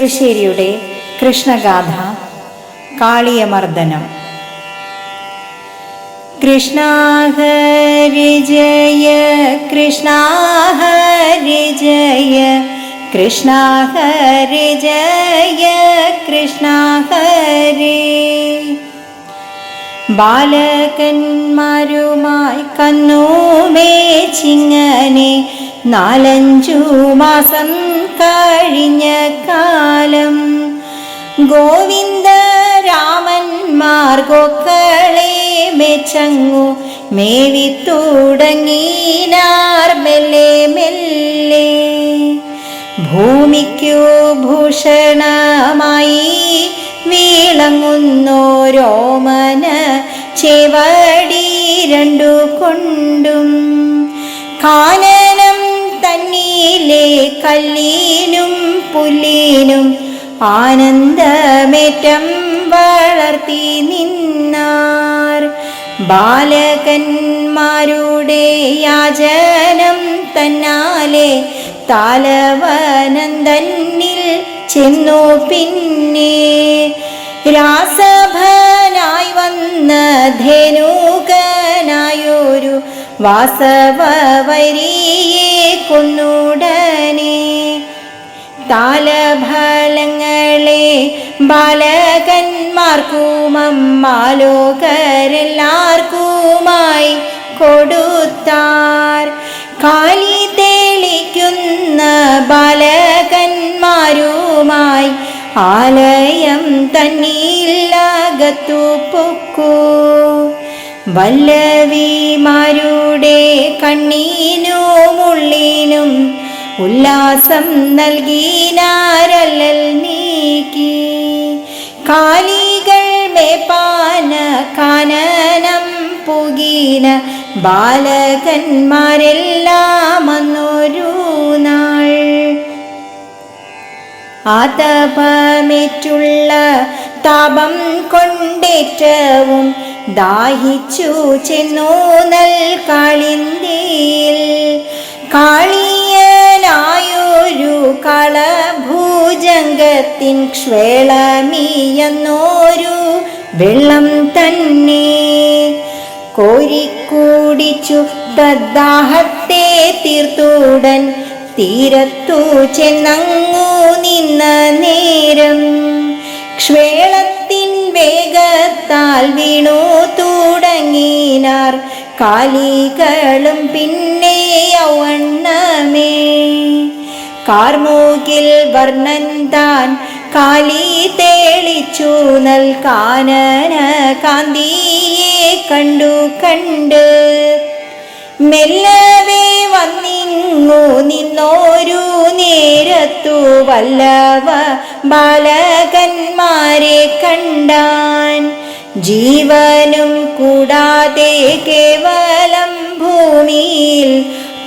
ചെറുശ്ശേരിയുടെ കൃഷ്ണഗാഥ കാളിയമർദ്ദനം. കൃഷ്ണ ഹരി ജയ കൃഷ്ണ ഹരി ജയ കൃഷ്ണ ജയ ബാലകന്മാരുമായി കന്നുമേച്ചിങ്ങനെ നാലഞ്ചു മാസം കഴിഞ്ഞ കാലം ഗോവിന്ദ രാമൻ ഗോക്കളെ മെച്ചങ്ങു മേവി തുടങ്ങിനാർ മെല്ലെ മെല്ലെ. ഭൂമിക്കു ഭൂഷണമായി വീളങ്ങുന്നോരോമന ചെവടി രണ്ടു കൊണ്ടും. കാനനം തന്നിലെ കല്ലീനും പുല്ലിനും ആനന്ദമേറ്റം വളർത്തി നിന്നാർ. ബാലകന്മാരുടെ യാചനം തന്നാലെ താലവനന്ദനിൽ ചെന്നു പിന്നെ. രാസഭനായി വന്ന ധേനുകനായൊരു വാസവരിയെ കൊന്നുടനെ താലഫലങ്ങളെ ബാലകന്മാർക്കുമമ്മാലോകരെല്ലാവർക്കുമായി കൊടുത്താർ. കാലി തെളിക്കുന്ന ബാലകന്മാരുമായി ആലയം തന്നിലകത്തു പൊക്കൂ. വല്ലവിമാരുടെ കണ്ണീനും ഉള്ളിനും ഉല്ലാസം നൽകിനാരല്ലൽ നീക്കി. കാലികൾ മേപ്പാന കാനനം പുകീന ബാലകന്മാരെല്ലാം അന്നൊരു നാൾ. ആതപമേറ്റുള്ള താപം കൊണ്ടേറ്റവും ദാഹിച്ചു ചെന്നു നൽ കാളിന്തിയിൽ കാളിയനായൊരു കളഭൂജംഗത്തിൻ ക്ഷേളമീയെന്നോരു വെള്ളം തന്നെ. കോരിക്കൂടിച്ചു തദ്ദാഹത്തെ തീർത്തൂടൻ തീരത്തു ചെന്നങ്ങു നിന്ന നേരം. ക്ഷ്വേളത്തിൻ വേഗത്താൽ വീണു തുടങ്ങിനാർ. കാലികളും പിന്നെ യൗവണ്ണമേ കാർമൂകിൽ വർണൻ താൻ കാലി തേളിച്ചു നൽകാനന കാന്തിയെ കണ്ടു കണ്ട്. മെല്ലവേ വന്നിങ്ങു നിന്നോരു നേരത്തു വല്ലവ ബാലകന്മാരെ കണ്ടാൻ. ജീവനും കൂടാതെ കേവലം ഭൂമിയിൽ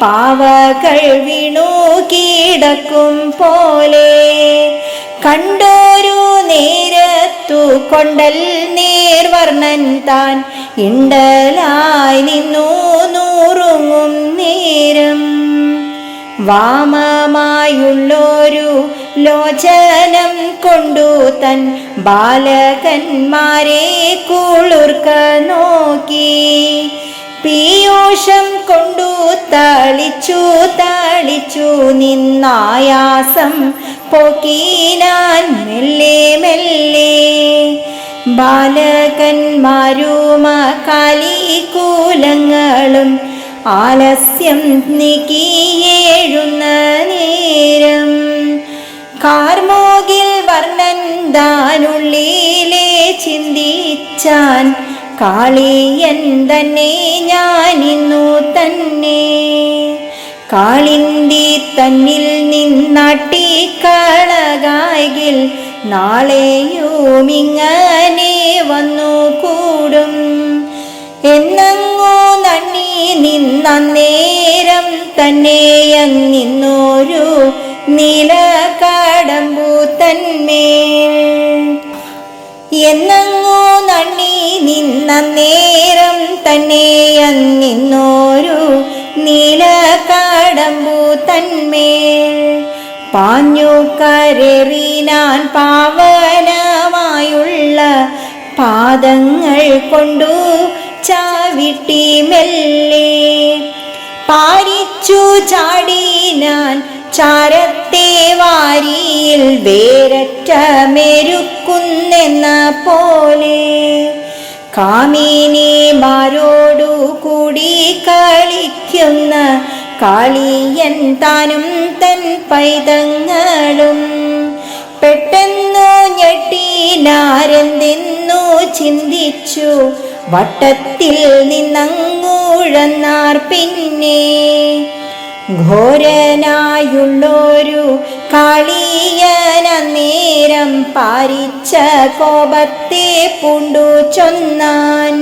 പാവകൾ വീണു കിടക്കും പോലെ. കണ്ടോരു കൊണ്ടൽ നേർവർണൻ താൻ. ഇണ്ടലായി നിന്നു നൂറുങ്ങും നേരം. വാമമായുള്ളൊരു ലോചനം കൊണ്ടു തൻ ബാലകന്മാരെ കുളിർക്ക നോക്കി. പീയൂഷം കൊണ്ടു തളിച്ചു താളിച്ചു നിന്നായാസം. പോക്കീനാൻ മെല്ലെ മെല്ലെ. ബാലകന്മാരുമ കാലികൂലങ്ങളും ആലസ്യം നീക്കിയേഴുന്ന നേരം. കാർമോകിൽ വർണൻ താനുള്ളിലെ ചിന്തിച്ചാൻ കാളിയൻ തന്നെ ഞാനിന്നു തന്നെ. കാളിന്തി തന്നിൽ നിന്നാട്ടിക്കളകായിൽ നാളെയും നാളെയുമിങ്ങനെ വന്നു കൂടും. എന്നങ്ങോ നന്ദി നിന്നേരം തന്നെയങ്ങിന്നൊരു നീലക്കടമ്പു നിന്നേരം നീല കാടമ്പൂ തന്മേൽ. പാഞ്ഞു കരറിനാൻ പാവനമായുള്ള പാദങ്ങൾ കൊണ്ടു ചാവിട്ടി മെല്ലെ. പാരിച്ചു ചാടിനാൻ ചാരത്തെ വാരിയിൽ വേരറ്റ മെരുക്കുന്നെന്ന പോലെ കാമിനിമാരോടു കൂടി കളിക്കുന്ന കാളിയൻ താനും തൻ പൈതങ്ങളും പെട്ടെന്നു ഞെട്ടിനാരെന്തെന്നു ചിന്തിച്ചു. വട്ടത്തിൽ നിന്നങ്ങൂഴന്നാർ പിന്നെ ഘോരനായുള്ളൊരു കളിയ നേരം പാരിച്ച കോപത്തെ പൂണ്ടു ചൊന്നാൻ.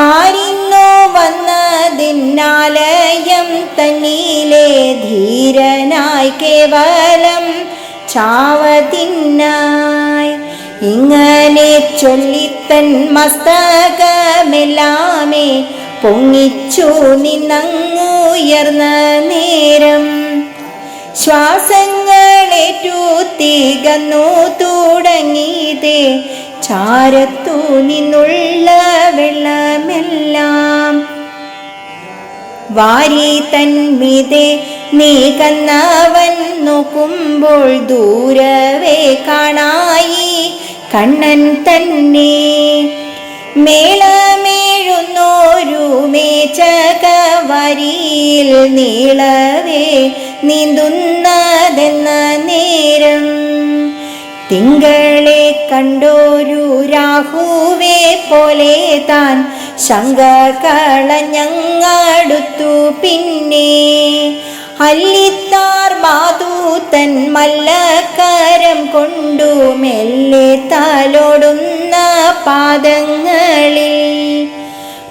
ആരിന്നു വന്നതിന്നാലയം തന്നീലെ ധീരനായി കേവലം ചാവതിന്നായി ഇങ്ങനെ ചൊല്ലിത്തൻ മസ്തകമെല്ലാമേ പൊങ്ങിച്ചു നിന്നങ്ങുയർന്ന നേരം. ശ്വാസങ്ങളേറ്റു തികന്നു തുടങ്ങിയതേ. ചാരത്തു നിന്നുള്ള വെള്ളമെല്ലാം വാരി തന്മിതേ നീ കന്നവൻ നോക്കുമ്പോൾ ദൂരവേ കാണായി. കണ്ണൻ തന്നെ മേളമേഴുന്നോരു മേച്ചകവരിയിൽ നീളവേ നീന്തുന്നതെന്ന നേരം. തിങ്കളെ കണ്ടോരു രാഹുവെ പോലെ താൻ ശങ്ക കളഞ്ഞങ്ങടുത്തു പിന്നെ. അല്ലിത്താർ മാതൂത്തൻ മല്ലക്കാരം കൊണ്ടു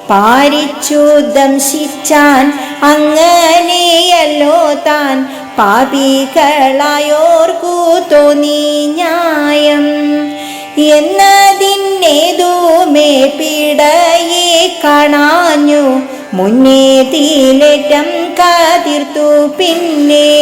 പാരിച്ചു ദംശിച്ചാൻ അങ്ങനെയല്ലോ താൻ. പാപികളായോർക്കു തോന്നി ന്യായം എന്നതിന്നേതുമേ പിടയെ കാണാഞ്ഞു. മുന്നേ തീലേറ്റം കാതിർത്തു പിന്നെ.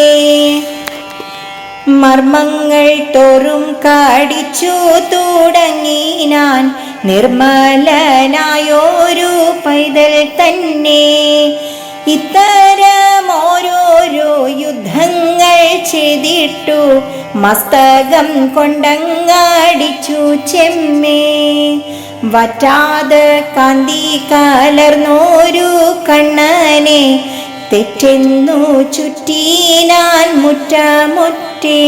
മർമ്മങ്ങൾ തോറും കാടിച്ചു തുടങ്ങി ഞാൻ നിർമ്മലനായോരു പൈതൽ തന്നെ. ഇത്തരമോരോരോ യുദ്ധങ്ങൾ ചെയ്തിട്ടു മസ്തകം കൊണ്ടങ്ങാടിച്ചു ചെമ്മേ. വറ്റാതെ കാന്തി കലർന്നോരു കണ്ണനെ തെറ്റെന്നു ചുറ്റീനാൻ മുറ്റമുറ്റേ.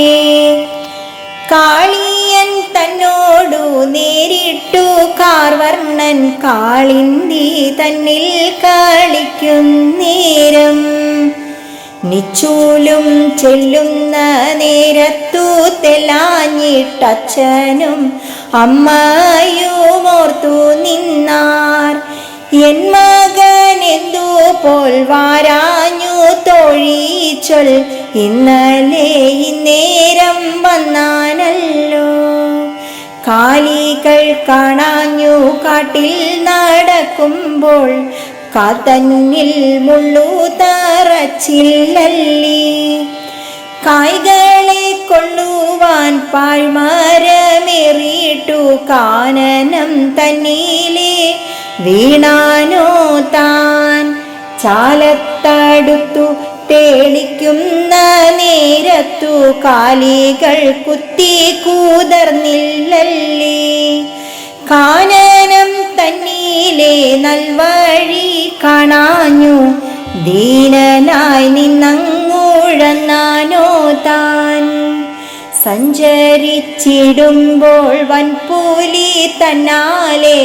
കാളിയൻ തന്നോടു നേരിട്ടു കാർവർണൻ കാളിന്തി തന്നിൽ കളിക്കും നേരം. നിച്ചൂലും ചെല്ലുന്ന നേരത്തു തെലാഞ്ഞിട്ടച്ഛനും അമ്മയുമോർത്തു നിന്നാർ. എൻ മകൻ എന്തു പോൽ വാരാഞ്ഞു തൊഴിച്ചൊൽ. ഇന്നലെ ഇന്നേരം വന്നാനല്ലോ. കാലികൾ കാണാഞ്ഞു കാട്ടിൽ നടക്കുമ്പോൾ കാത്തന്നിൽ മുള്ളു തറച്ചില്ലല്ലി. കായ്കളെ കൊള്ളുവാൻ പാഴ്മരമേറിയിട്ടു കാനനം തന്നീലേ. വീണാനോ താൻ ചാലത്തടുത്തു തേളിക്കുന്ന നേരത്തു കാലികൾ കുത്തി കൂതർന്നില്ലല്ലേ? കാനനം തന്നീലെ നൽവഴി കാണാഞ്ഞു. ദീനനായി നിന്നങ്ങൂഴന്നാനോ താൻ സഞ്ചരിച്ചിടുമ്പോൾ വൻപൂലി തന്നാലെ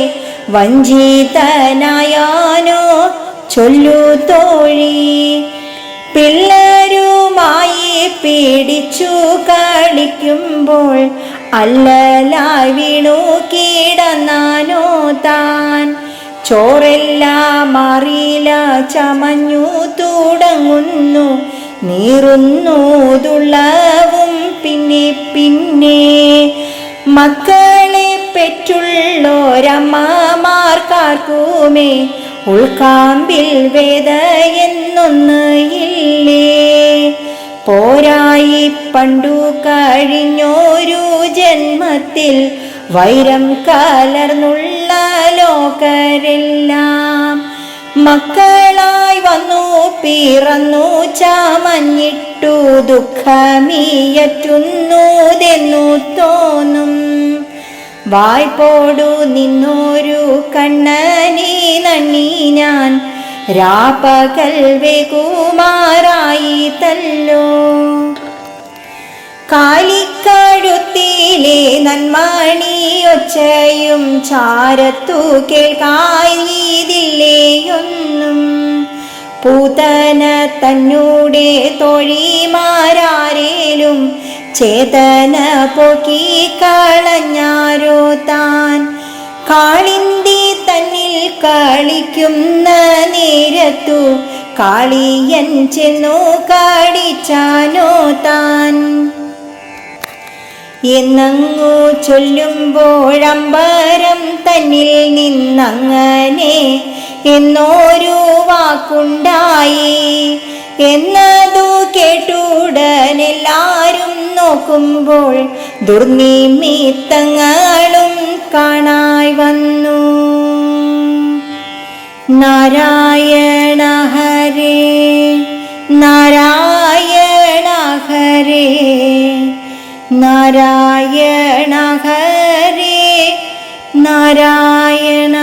വഞ്ചിതനായാനോ ചൊല്ലു തോഴി. പിള്ളരുമായി പേടിച്ചു കളിക്കുമ്പോൾ അല്ലലായി വീണു കീടന്നാനോ താൻ. ചോറെല്ലാം അറിയില ചമഞ്ഞു തുടങ്ങുന്നു. നീറുന്നു പിന്നെ പിന്നെ മക്കളെ പെറ്റുള്ളോരമ്മമാർക്കാർക്കുമേ ഉൾക്കാമ്പിൽ വേദ എന്നൊന്നില്ലേ പോരായി പണ്ടു കഴിഞ്ഞോരു ജന്മത്തിൽ വൈരം കലർന്നുള്ള ലോകരെല്ലാം മക്കളായി വന്നു പിറന്നു ചാമഞ്ഞിട്ടു ദുഃഖമീയറ്റുന്നുതെന്നു തോന്നും. വായ്പോടു നിന്നൊരു കണ്ണനെ നണ്ണി ഞാൻ. രാപ്പകൽ വെകുമാറായി തല്ലോ കാലിക്കഴുത്തിലെ നന്മണിയൊച്ചയും ചാരത്തു കേൾക്കായിതില്ലേയൊന്നും പൂതന തന്നൂടെ തൊഴിമാരേലും ചേതന പൊക്കി കളഞ്ഞാരോ താൻ. കാളിന്തി തന്നിൽ കളിക്കുന്ന നേരത്തു കാളിയൻ ചെന്നു കടിച്ചാനോ താൻ. എന്നങ്ങു ചൊല്ലുമ്പോഴമ്പരം തന്നിൽ നിന്നങ്ങനെ എന്നോരു വാക്കുണ്ടായി. എന്നതു കേട്ടുടനെല്ലാരും നോക്കുമ്പോൾ ദുർനിമിത്തങ്ങളും കാണായി വന്നു. നാരായണ ഹരേ നാരായണ ഹരേ. നാരായണ ഹരേ നാരായണ